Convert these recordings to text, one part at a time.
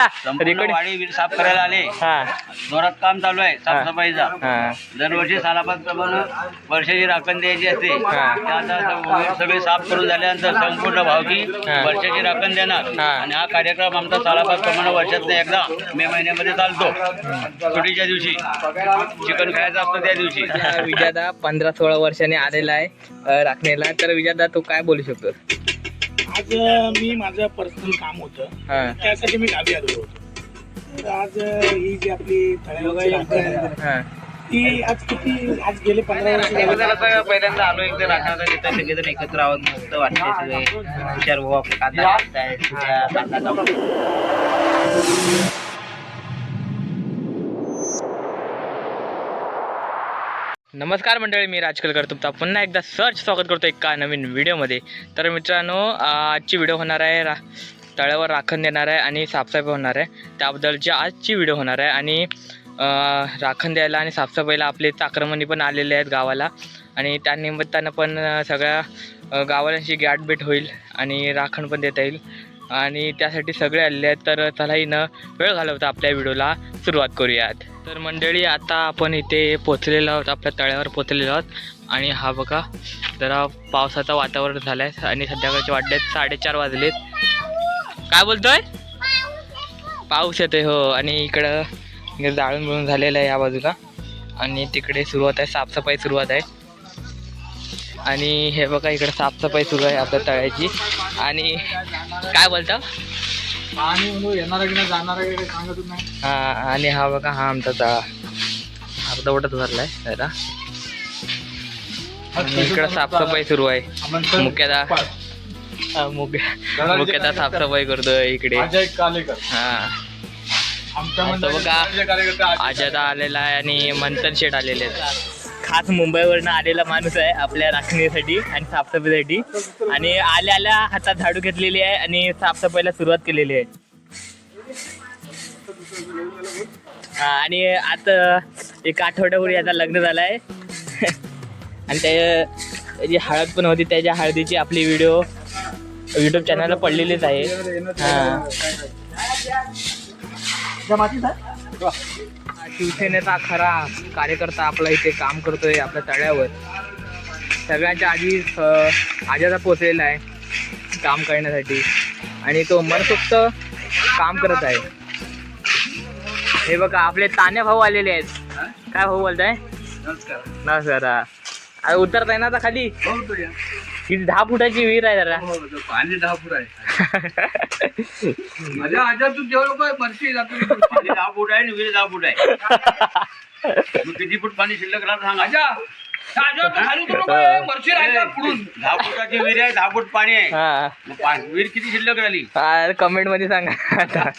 संपूर्ण वाडी वीर साफ करायला आले. हा. जोरात काम चालू आहे साफसफाईचा हा. दरवर्षी सालापासून वर्षाची राखण द्यायची असते. हा. आता सगळे साफ करून झाल्यानंतर संपूर्ण भावकी. वर्षाची राखण देणार. आणि हा कार्यक्रम आमचा सालापासून वर्षात एकदा मे महिन्यामध्ये चालतो. सुट्टीच्या दिवशी. चिकन खायचं असतं त्या दिवशी. विजादा पंधरा सोळा वर्षांनी आलेला आहे राखणीला. तर विजादा तू काय बोलू शकतो आज मी माझं पर्सनल काम होतं. हा. त्यासाठी मी गावी आलेलो होतो. तर आज ही जी आपली तळ्यावरची राखण आहे, हा. ती आज किती आज गेले पंधरा वर्ष झाले. पहिल्यांदा आलो एकदा राखणार तिथं सगळेजण एकत्र आहोत मस्त वाटते सगळे. विचार भाऊ आपले कांदा. नमस्कार मंडळी मी राजकलकर तुमचा पुन्हा एकदा सर्च स्वागत करतो एका नवीन व्हिडिओमध्ये. तर मित्रांनो आजची व्हिडिओ होणार आहे रा तळ्यावर राखण देणार आहे आणि साफसफाई होणार आहे. त्याबद्दलची आजची व्हिडिओ होणार आहे आणि राखण द्यायला आणि साफसफाईला आपले चाक्रमणी पण आलेले आहेत गावाला. आणि त्या निमित्तानं पण सगळ्या गावाशी गावाल्यांशी गाठभेट होईल आणि राखण पण देता येईल. आणि त्यासाठी सगळे आलेले आहेत. तर चलाही न वेळ घालवता आपल्या व्हिडिओला सुरुवात करूयात. तर मंडळी आता आपण इथे पोचलेलो आहोत. आपल्या तळ्यावर पोचलेलो आहोत. आणि हा बघा जरा पावसाचं वातावरण झालं आहे आणि संध्याकाळचे वाटले साडेचार वाजलेत. काय बोलतोय? पाऊस येतोय हो. आणि इकडं जाळून बिळून झालेलं आहे या बाजूला. आणि तिकडे सुरुवात आहे साफसफाई सुरुवात आहे. आणि हे बघा इकडे साफसफाई सुरू आहे आपल्या तळ्याची. आणि काय बोलता? हा आणि हा बघा हा आमचा तळा. अर्धवटच भरलाय जरा. इकडं साफसफाई सुरू आहे. मुख्यतः हा, मुख्य मुख्यतः साफसफाई करतोय इकडे. हा. बघा. अजय कालेकर आजादा आलेला आहे आणि मंथन शेठ आलेले आहेत. खास मुंबईवरनं आलेला माणूस आहे आपल्या राखणीसाठी आणि साफसफाईसाठी आणि आल्या आल्या हातात झाडू घेतलेली आहे आणि साफसफाईला सुरुवात केलेली आहे. हा, आणि आता एक आठवड्यापूर्वी आता लग्न झालं आहे आणि त्या त्याची हळद पण होती त्याच्या हळदीची आपली व्हिडिओ यूट्यूब चॅनलला पडलेलीच आहे. हां. शिवसेनेचा खरा कार्यकर्ता आपला इथे काम करतोय आपल्या तळ्यावर. सगळ्यांच्या आधी आजादा पोचलेला आहे काम करण्यासाठी. आणि तो मनसोक्त काम करत आहे. हे बघा आपले तान्या भाऊ आलेले आहेत. काय भाऊ बोलताय? नमस्कार. ना सर अरे उतरताय ना आता खाली? हो तो दहा फुटाची विहीर आहे जरा. हो, तो पाणी दहा फूट आहे. माझ्या आजा तू जेवढं काय म्हणशील पाणी दहा फूट आहे आणि विहीर दहा फूट आहे. मग किती फूट पाणी शिल्लक राहतं सांग. आजा! तू. दहा फुटाची विहीर आहे दहा फूट पाणी आहे. हा. विहीर किती शिल्लक राहिली? कमेंटमध्ये सांगा आता.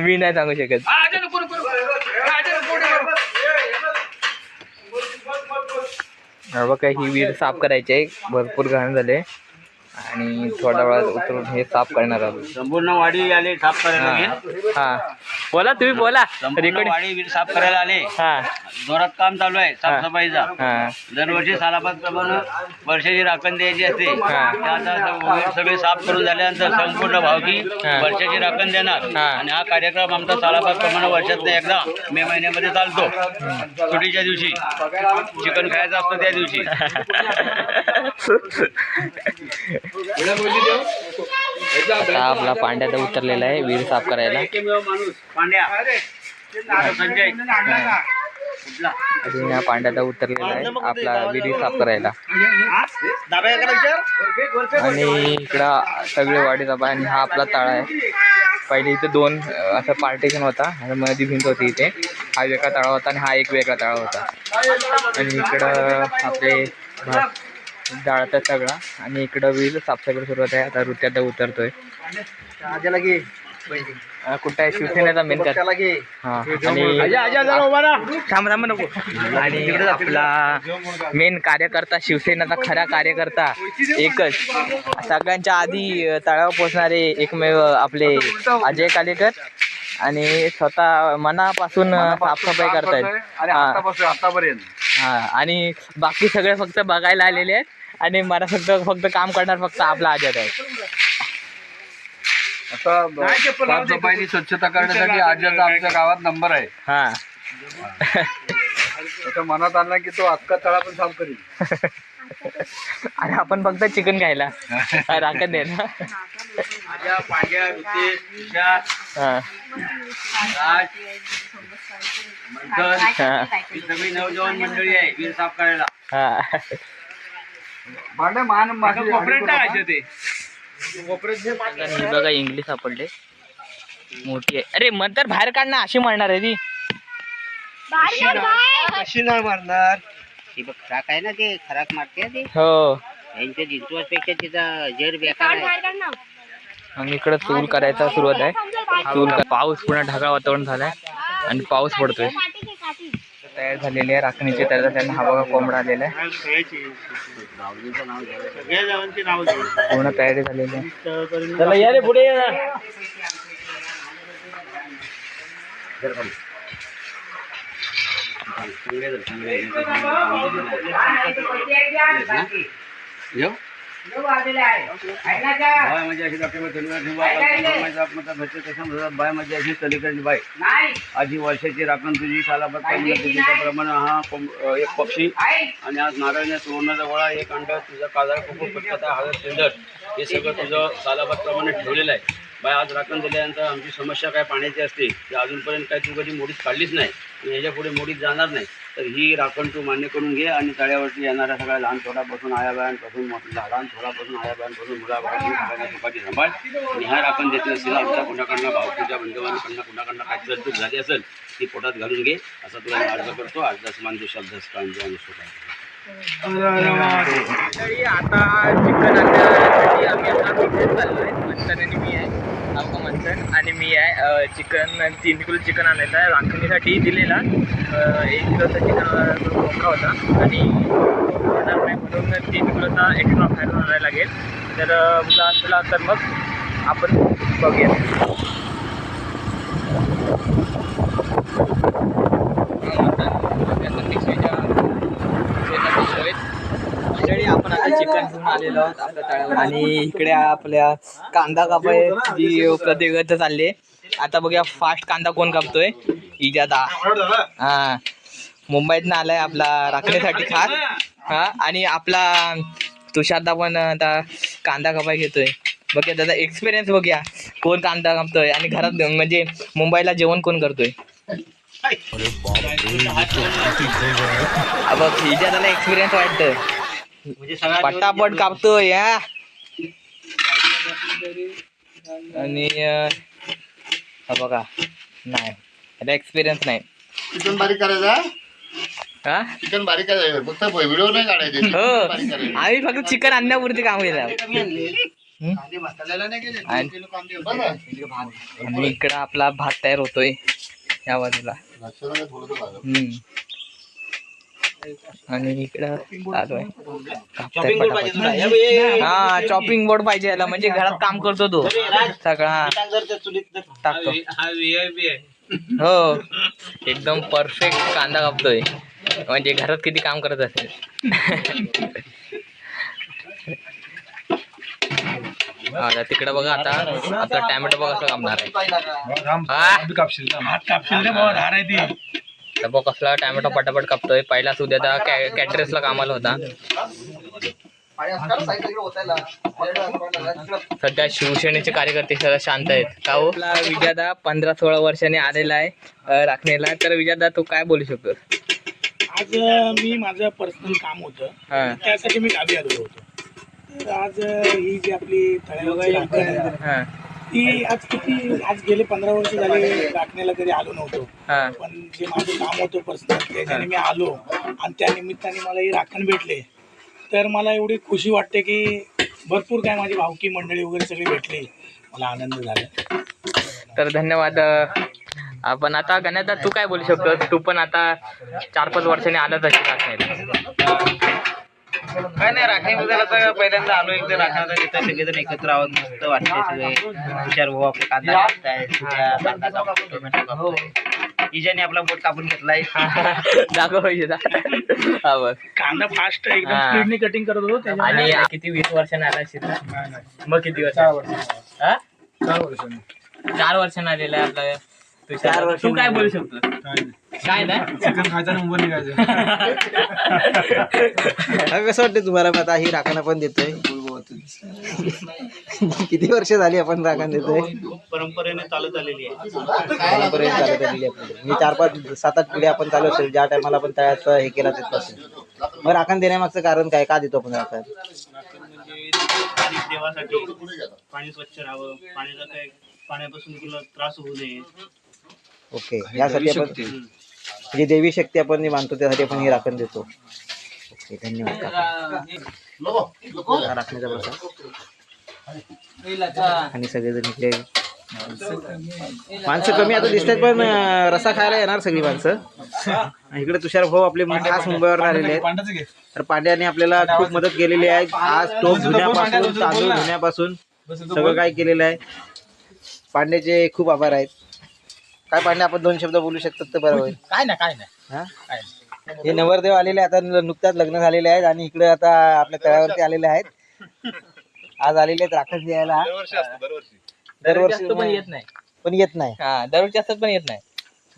मी नाही सांगू शकत आ, आजा नको नको नको. आ, आजा नको नको. हा बघा ही वीर साफ करायची आहे. भरपूर घाण झाले आणि थोड्या वेळात उतरून हे साफ करणार आहोत. संपूर्ण वाडी आले साफ करायला हा. हा. बोला तुम्ही बोला. संपूर्ण वाडी साफ करायला आले? हा. जोरात काम चालू आहे साफसफाईचा हा. दरवर्षी सालापासून वर्षाची राखण द्यायची असते. हा. ते आता स- सगळे साफ करून झाल्यानंतर संपूर्ण भावकी हा. वर्षाची राखण देणार. हा. आणि हा कार्यक्रम आमचा सालापासून वर्षात एकदा मे महिन्यामध्ये चालतो. सुट्टीच्या दिवशी. चिकन खायचं असतं त्या दिवशी. आता आपला पांड्या तर उतरलेला आहे. विहीर साफ करायला. अजून या पांड्याचा उतरलेला आहे. आपला विहीर साफ करायला. आणि इकडं सगळे वाडी जाबा आणि हा आपला तळा आहे. पहिले इथे दोन असं पार्टिशन होता. आणि मध्ये भिंत होती इथे. हा वेगळा तळा होता आणि हा एक वेगळा तळा होता. आणि इकडं आपले जाळतात सगळा. आणि इकडं विहीर साफसफाई सुरुवात आहे. आता ऋत्यात उतरतोय. कुठं आहे? शिवसेनेचा मेन हा. आणि थांब थांब नको. आणि आपला मेन कार्यकर्ता शिवसेनेचा खरा कार्यकर्ता एकच. सगळ्यांच्या आधी तळावर पोचणारे एकमेव आपले अजय कालेकर. आणि स्वतः मनापासून साफसफाई करतायत. हा. आतापर्यंत. हा आणि बाकी सगळे फक्त बघायला आलेले आहेत आणि मला फक्त फक्त काम करणार फक्त आपला आजाद आहे. आता स्वच्छता करण्यासाठी आज्याचा आमच्या गावात नंबर आहे. हा. त्याच्या मनात आणला की तो अक्का तळा पण साफ करील. आणि आपण फक्त चिकन खायला. राखत दे ना. हा. हा. ही नवजवान मंडळी आहे वीर साफ करायला हा ते. ही बघा इंग्लिश सापडले. मोठी आहे. अरे मग तर बाहेर काढ ना अशी म्हणणार आहे ती. कशी नाही मारणार. ती बघ खराक आहे ना ते खराक मारते ते. हो. यांच्या पेक्षा तिचा जर बेकार आहे. आणि इकडं चूल करायचा सुरुवात आहे. चूल पाऊस पुन्हा ढगाळ वातावरण झालंय आणि पाऊस पडतोय. तयार झालेली आहे राखणीची तर त्यांना हा बघा कोंबडा आलेला आहे. पूर्ण तयारी झालेली आहे. चला या रे पुढे बाय म्हणजे अशी डॉक्टर बाय म्हणजे अशी तलीकडची बाय आधी वर्षाची राखण तुझी सालाबाद प्रमाणे हा कोंब- एक पक्षी आणि आज नारळण्या सुवर्णाचा वळा एक अंडा तुझा काजार कुकुर पटकथा हळद सेंदर हे सगळं तुझं सालाबाद प्रमाणे ठेवलेलं आहे बाय आज राखण झाल्यानंतर आमची समस्या काय पाण्याची असते ती अजूनपर्यंत काय तू कधी मोडीत काढलीच नाही आणि ह्याच्या पुढे मोडीत जाणार नाही. तर ही राखण तू मान्य करून घे आणि तळ्यावरती येणाऱ्या सगळ्या लहान थोडापासून आयाबायांपासून लहान थोडापासून आयाबायांपासून मुलाबाळांनी सगळ्यांना सुखाची सांभाळ. आणि ह्या राखण देत असतील आमच्या कुणाकडनं भावकीच्या बंधुबांकडनं कुणाकडनं काय तरतूद झाली असेल ती पोटात घालून घे. असा तुला मी अर्ज करतो. अर्जास मानतो शब्दस कांजो आणि तरी आता चिकन आणण्यासाठी आम्ही आता तिथे मी आहे. आमका मंथन आणि मी आहे चिकन तीन किलो चिकन आणायचं आहे. राखणीसाठी दिलेला एक किलोचा चिकन मोठा होता. आणि होणार नाही म्हणून तीन किलोचा एक्स्ट्रा बाहेर आणायला लागेल. तर तुला असला तर मग आपण बघूया. आपण आता चिकन घेऊन आलेलो आहोत आपल्या आणि इकडे आपल्या कांदा कापाय जी प्रतिगत चालली आता बघूया फास्ट कांदा कोण कापतोय. इजादा हा. मुंबईतनं आलाय आपला राखण्यासाठी खास. हा आणि आपला तुषारदा पण आता कांदा कापाय घेतोय. बघूया त्याचा एक्सपिरियन्स बघूया. कोण कांदा कापतोय आणि घरात म्हणजे मुंबईला जेवण कोण करतोय? बघ इजादाला एक्सपिरियन्स वाटतं. पटापट कापतोय हा. आणि हा बघा नाही याला एक्सपिरियन्स नाही. चिकन बारीक करायचा? हा? चिकन बारीक करायचं फक्त व्हिडिओ नाही काढायचे हो. आम्ही फक्त चिकन आणण्यापुरती काम. आणि इकडं आपला भात तयार होतोय या बाजूला लक्षात आलं थोडंसं लागलं. हम्म. आणि इकडं आहे. हा चॉपिंग बोर्ड पाहिजे याला म्हणजे घरात काम करतो तो सगळा टाकतो हो एकदम परफेक्ट कांदा कापतोय म्हणजे घरात किती काम करत असेल हा, आता तिकडं बघा आता आता टॅमॅटो बघा कापणार आहे बघ कसला टॅमॅटो पटापट कापतोय. पहिला सुद्धा त्या कॅ कॅटरेसला कामाला होता. सध्या शिवसेनेचे कार्यकर्ते सगळं शांत आहेत. का हो? आपला विजादा पंधरा सोळा वर्षांनी आलेला आहे राखणीला. तर विजादा तू काय बोलू शकतो आज मी माझं पर्सनल काम होतं. हा. त्यासाठी मी गावी आलेलो होतो. तर आज ही जी आपली हा. ती आज किती आज गेले पंधरा वर्ष झाले राखण्याला कधी आलो नव्हतो. हा. पण जे माझं काम होतं पर्सनल त्याच्याने मी आलो आणि त्या निमित्ताने मला ही राखण भेटले. तर मला एवढी खुशी वाटते की भरपूर काय माझी भावकी मंडळी वगैरे सगळी भेटली. मला आनंद झाला. तर धन्यवाद अं, आपण आता गण्याता तू काय बोलू शकतो तू पण आता चार पाच वर्षांनी आलाच राखणीला काय नाही राखणी बघायला तर पहिल्यांदा आलो एकदा राखणार तिथं सगळेजण एकत्र आहोत मस्त वाटते सगळे. भाऊ आपला कांदा कापताय तुझ्या कांदा कापतो टोमॅटो कापतोय इजाने आपला बोट कापून घेतलाय. दाखव. हा बघ. कांदा फास्ट एकदम हा. स्पीडने कटिंग करत होतो त्याच्यामुळे आणि किती वीस वर्षांनी आला? मग किती वर्ष? हा? चार वर्षांनी आलेला आहे आपला. तू काय बोलू शकतो? काय ना चिकन खायचा नंबर निघायचा. कसं वाटतं तुम्हाला? मग आता ही राखण आपण देतोय. किती वर्ष झाली आपण राखण देतोय? परंपरेने चालत आलेली आहे. परंपरेने चालत आलेली आपली. मी चार पाच सात आठ पिढ्या आपण चालू असेल ज्या टायमाला आपण तळ्याचं हे केला तिथपासून मग राखण देण्यामागचं कारण काय? का देतो आपण राखण? आणि देवासाठी पाणी स्वच्छ राहावं. पाण्याचा काय पाण्यापासून तुला त्रास होऊ नये. ओके यासाठी आपण म्हणजे देवी शक्ती आपण जी मानतो त्यासाठी आपण ही राखण देतो. ओके धन्यवाद काका. राखण्याचा प्रसाद. आणि सगळेजण इकडे माणसं कमी आता दिसतात पण रसा खायला येणार सगळी माणसं. इकडे तुषार भाऊ आपले खास मुंबईवर आलेले आहेत. तर पांड्याने आपल्याला खूप मदत केलेली आहे. आज टोप धुण्यापासून तांदूळ धुण्यापासून सगळं काय केलेलं आहे. पांड्याचे खूप आभार आहेत. काय पांडे आपण दोन शब्द बोलू शकतात तर बरं होईल. काय ना काय ना. हा? हे नवरदेव आलेले आता नुकताच लग्न झालेले आहेत आणि इकडे आता आपल्या तळ्यावरती आलेले आहेत. आज आलेले आहेत राखण द्यायला दरवर्षी पण येत नाही. पण येत नाही. हा दरवर्षी जास्त पण येत नाही.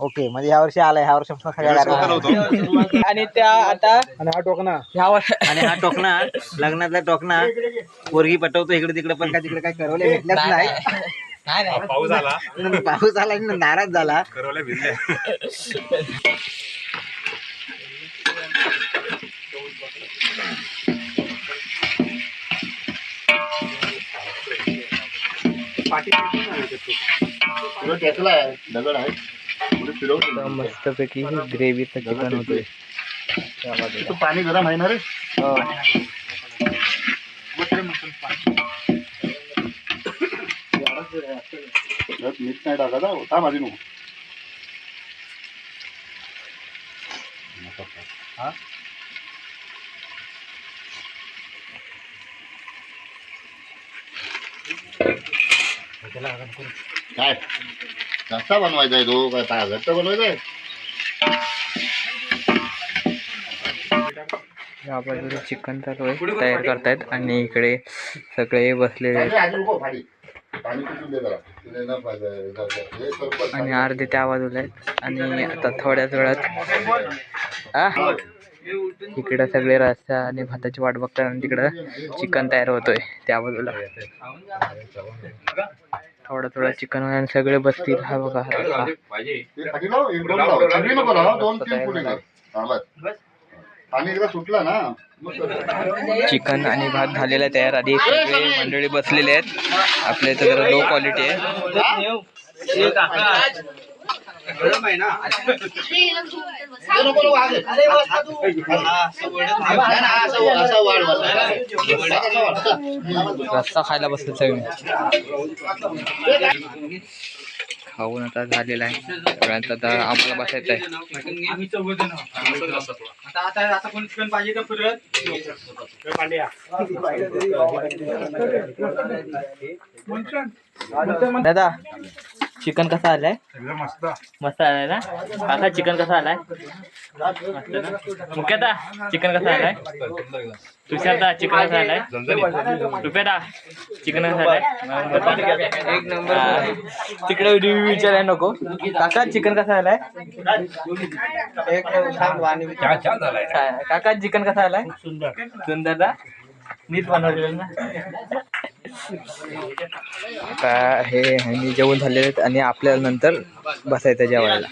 ओके म्हणजे ह्या वर्षी आलाय ह्या वर्षी सगळ्या आणि त्या आता आणि हा टोकना ह्या वर्ष आणि हा टोकना लग्नातला टोकना पोरगी पटवतो इकडे तिकडे पण काय तिकडे काय करवले भेटल्याच नाही. नाही. नाही पाऊस आला. पाऊस आला आणि नाराज झाला. करवल्या भिजल्या. तुला टेकला आहे दगड आहे. पुढे फिरवतो मस्तपैकी ग्रेव्हीचं चिकन होतोय तू पाणी गरम आहे ना रे? त्यात मीठ नाही टाकायचा होता माझी नको काय कसा बनवायचा आहे तो काय काय घट्ट बनवायचा आहे या बाजूला चिकन चालू आहे तयार करतायत आणि इकडे सगळे बसलेले आहेत. हे आणि अर्धे त्या बाजूला आहेत आणि आता थोड्याच वेळात इकडे सगळे रस्सा आणि भाताची वाट बघतात आणि तिकडं चिकन तयार होतोय त्या बाजूला. थोडं थोडं चिकन आणि सगळे बसतील. हा बघा. पाणी एकदा सुटलं ना मग कर. चिकन आणि भात झालेला तयार आधी सगळे मंडळी बसलेले आहेत आपल्या इथं जरा लो क्वालिटी आहे ते नको लावू, आगे. नाही, नाही, असं- असं वाढ, वाढ. असं वाढ, चल. रस्सा खायला बसले सगळे खाऊन आता झालेला आहे. सगळ्यांचं आता आम्हाला बसायचं आहे. आम्ही चौघ जण आता आता आता कोण चिकन पाहिजे का परत? पांड्या दादा चिकन कसा आलाय? मस्त मस्त आलाय ना? काका चिकन कसा आलाय? मुख्यता चिकन कसा आलाय? तुषारदा चिकन कसा आलाय रुपयादा चिकन कसा आलाय एक नंबर. तिकडे रिव्ह्यू विचारायला नको. काका चिकन कसा आलाय एक काका चिकन कसा आलाय सुंदर. सुंदर ना नीट बनवलेलं ना. आता हे ह्यांनी जेवण झालेले आहेत आणि आपल्याला नंतर बसायचं जेवायला.